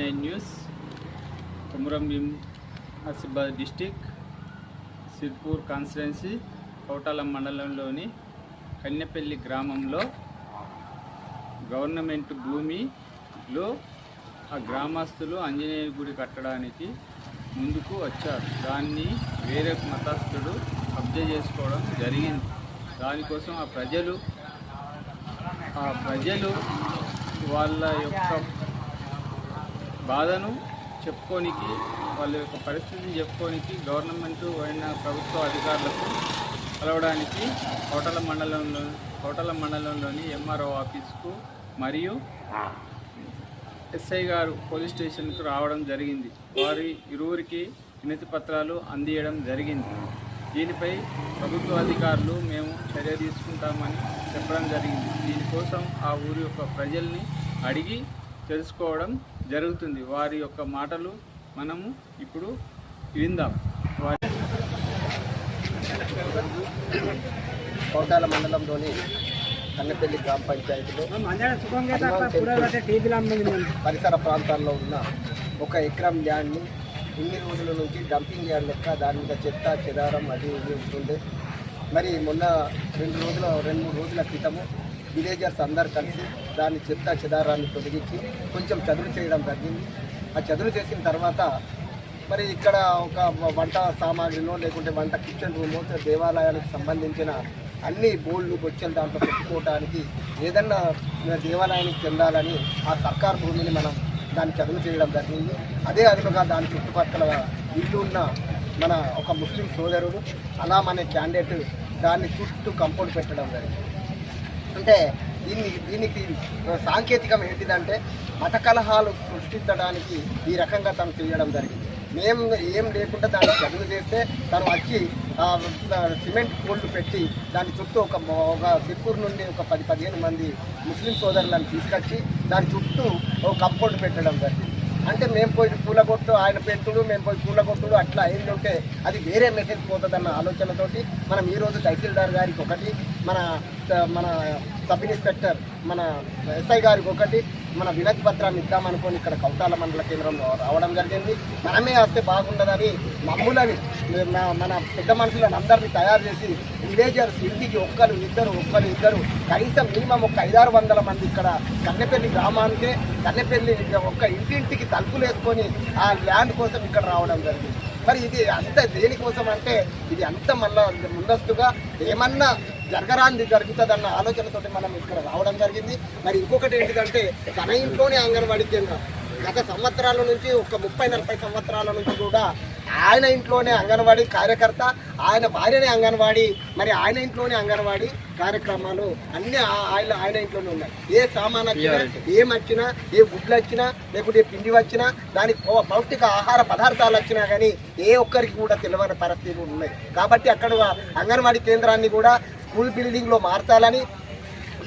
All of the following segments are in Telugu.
Nine news Kumaram Bheem Asifabad district Sirpur constituency Kotala మండలంలోని కన్నెపల్లి గ్రామంలో గవర్నమెంట్ భూమిలో ఆ గ్రామస్తులు ఆంజనేయ గుడి కట్టడానికి ముందుకు వచ్చారు. దాన్ని వేరే మతస్థుడు కబ్జా చేసుకోవడం జరిగింది. దానికోసం ఆ ప్రజలు ఆ ప్రజలు వాళ్ళ యొక్క బాధను చెప్పుకోనికి వాళ్ళ యొక్క పరిస్థితిని చెప్పుకోనికి గవర్నమెంట్ అయిన ప్రభుత్వ అధికారులకు కలవడానికి కోటల మండలంలో కోటల మండలంలోని ఎంఆర్ఓ ఆఫీస్కు మరియు ఎస్ఐ గారు పోలీస్ స్టేషన్కు రావడం జరిగింది. వారి ఇరువురికి వినతి పత్రాలు అందియడం జరిగింది. దీనిపై ప్రభుత్వ అధికారులు మేము చర్య తీసుకుంటామని చెప్పడం జరిగింది. దీనికోసం ఆ ఊరి యొక్క ప్రజల్ని అడిగి తెలుసుకోవడం జరుగుతుంది. వారి యొక్క మాటలు మనము ఇప్పుడు విందాం. వారి కోటాల మండలంలోని కన్నెపల్లి గ్రామ పంచాయతీలో పరిసర ప్రాంతాల్లో ఉన్న ఒక ఎకరం ల్యాండ్ని ఇన్ని రోజుల నుంచి డంపింగ్ యార్డ్ లెక్క దాని మీద చెత్త చెదారం అది ఇది ఉంటుండే. మరి మొన్న రెండు రోజుల రెండు మూడు రోజుల క్రితము విలేజర్స్ అందరు కలిసి దాని చెత్త చెదారాన్ని తొలగించి కొంచెం చదువు చేయడం జరిగింది. ఆ చదువు చేసిన తర్వాత మరి ఇక్కడ ఒక వంట సామాగ్రిలో లేకుంటే వంట కిచెన్ రూమో దేవాలయాలకు సంబంధించిన అన్ని బోళ్ళు బొచ్చలు దాంట్లో పెట్టుకోవడానికి ఏదన్నా దేవాలయానికి చెందాలని ఆ సర్కార్ భూమిని మనం దాన్ని చదువు చేయడం జరిగింది. అదే అదునుగా దాని చుట్టుపక్కల ఇల్లు ఉన్న మన ఒక ముస్లిం సోదరుడు అలాం అనే క్యాండిడేట్ దాన్ని చుట్టూ కంపౌండ్ పెట్టడం జరిగింది. అంటే దీన్ని దీనికి సాంకేతికం ఏంటిదంటే మత కలహాలు సృష్టించడానికి ఈ రకంగా తను చేయడం జరిగింది. మేము ఏం లేకుండా దాన్ని చదువు చేస్తే తను వచ్చి సిమెంట్ కోళ్ళు పెట్టి దాని చుట్టూ ఒక ఒక సిక్కూరు నుండి ఒక పది పదిహేను మంది ముస్లిం సోదరులను తీసుకొచ్చి దాని చుట్టూ ఒక కంపౌండ్ పెట్టడం జరిగింది. అంటే మేము పోయి పూల కొట్టు ఆయన పెట్టుడు మేము పోయి పూల కొట్టుడు అట్లా అయింది ఉంటే అది వేరే మెసేజ్ పోతుందన్న ఆలోచనతోటి మనం ఈరోజు తహసీల్దార్ గారికి ఒకటి మన మన సబ్ ఇన్స్పెక్టర్ మన ఎస్ఐ గారికి ఒకటి మన వినతి పత్రాన్ని ఇద్దామనుకొని ఇక్కడ కౌతాల మండల కేంద్రంలో రావడం జరిగింది. మనమే వస్తే బాగుండదని మమ్ములని మన- మన పెద్ద మనుషులను అందరినీ తయారు చేసి విలేజర్స్ ఇంటికి ఒక్కరు ఇద్దరు ఒక్కరు ఇద్దరు కనీసం మినిమం ఒక ఐదారు వందల మంది ఇక్కడ కన్నెపల్లి గ్రామానికే కన్నెపల్లి ఒక్క ఇంటింటికి తలుపులు వేసుకొని ఆ ల్యాండ్ కోసం ఇక్కడ రావడం జరిగింది. మరి ఇది అంత దేనికోసం అంటే ఇది అంత మళ్ళా ముందస్తుగా ఏమన్నా జరగరాంది జరుగుతుందన్న ఆలోచనతోటి మనం ఇక్కడ రావడం జరిగింది. మరి ఇంకొకటి ఏంటిదంటే తన ఇంట్లోనే అంగన్వాడీ కేంద్రం గత సంవత్సరాల నుంచి ఒక ముప్పై నలభై సంవత్సరాల నుంచి కూడా ఆయన ఇంట్లోనే అంగన్వాడీ కార్యకర్త ఆయన భార్యనే అంగన్వాడీ మరి ఆయన ఇంట్లోనే అంగన్వాడీ కార్యక్రమాలు అన్ని ఆయన ఆయన ఇంట్లోనే ఉన్నాయి. ఏ సామాన్ వచ్చినా ఏం వచ్చినా ఏ గుడ్లు వచ్చినా లేకుంటే పిండి వచ్చినా దానికి పౌష్టిక ఆహార పదార్థాలు వచ్చినా కానీ ఏ ఒక్కరికి కూడా తెలియని పరిస్థితులు ఉన్నాయి. కాబట్టి అక్కడ అంగన్వాడీ కేంద్రాన్ని కూడా స్కూల్ బిల్డింగ్లో మార్చాలని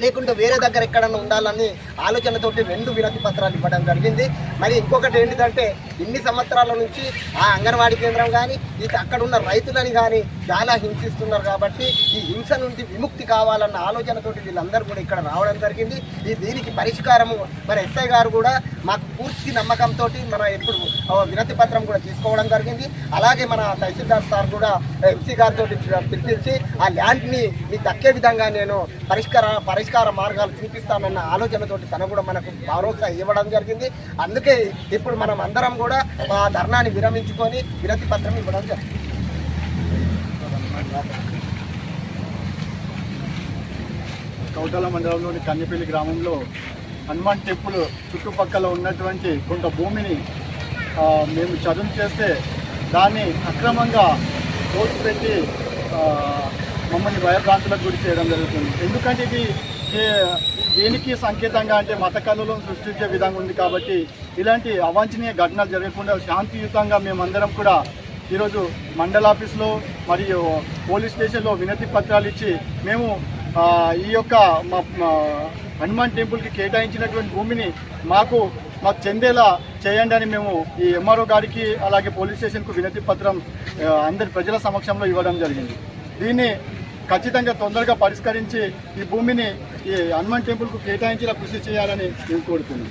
లేకుంటే వేరే దగ్గర ఎక్కడన్నా ఉండాలని ఆలోచనతోటి రెండు వినతి పత్రాలు ఇవ్వడం జరిగింది. మరి ఇంకొకటి ఏంటిదంటే ఇన్ని సంవత్సరాల నుంచి ఆ అంగన్వాడీ కేంద్రం కానీ ఇక అక్కడ ఉన్న రైతులని కానీ చాలా హింసిస్తున్నారు కాబట్టి ఈ హింస నుండి విముక్తి కావాలన్న ఆలోచనతోటి వీళ్ళందరూ కూడా ఇక్కడ రావడం జరిగింది. ఈ దీనికి పరిష్కారము మరి ఎస్ఐ గారు కూడా మాకు పూర్తి నమ్మకంతో మన ఇప్పుడు వినతి పత్రం కూడా తీసుకోవడం జరిగింది. అలాగే మన తహసీల్దార్ సార్ కూడా ఎంసీ గారితో పిలిపించి ఆ ల్యాండ్ని మీకు దక్కే విధంగా నేను పరిష్కార పరిష్కార మార్గాలు చూపిస్తామన్న ఆలోచనతోటి తను కూడా మనకు భరోసా ఇవ్వడం జరిగింది. అందుకే ఇప్పుడు మనం అందరం కూడా మా ధర్నాన్ని విరమించుకొని వినతి పత్రం ఇవ్వడం జరిగింది. కౌటల మండలంలోని కన్నెపల్లి గ్రామంలో హనుమాన్ టెంపుల్ చుట్టుపక్కల ఉన్నటువంటి కొంత భూమిని మేము చదువు చేస్తే దాన్ని అక్రమంగా పోస్ట్ పెట్టి మమ్మల్ని భయభ్రాంతులకు గురి చేయడం జరుగుతుంది. ఎందుకంటే ఇది దేనికి సంకేతంగా అంటే మత కళలను సృష్టించే విధంగా ఉంది కాబట్టి ఇలాంటి అవాంఛనీయ ఘటనలు జరగకుండా శాంతియుతంగా మేమందరం కూడా ఈరోజు మండల ఆఫీస్లో మరియు పోలీస్ స్టేషన్లో వినతి పత్రాలు ఇచ్చి మేము ఈ యొక్క మా హనుమాన్ టెంపుల్కి కేటాయించినటువంటి భూమిని మాకు మాకు చెందేలా చేయండి అని మేము ఈ ఎంఆర్ఓ గారికి అలాగే పోలీస్ స్టేషన్కు వినతి పత్రం అందరి ప్రజల సమక్షంలో ఇవ్వడం జరిగింది. దీన్ని ఖచ్చితంగా తొందరగా పరిష్కరించి ఈ భూమిని హనుమాన్ టెంపుల్కు కేటాయించేలా కృషి చేయాలని మేము కోరుతున్నాం.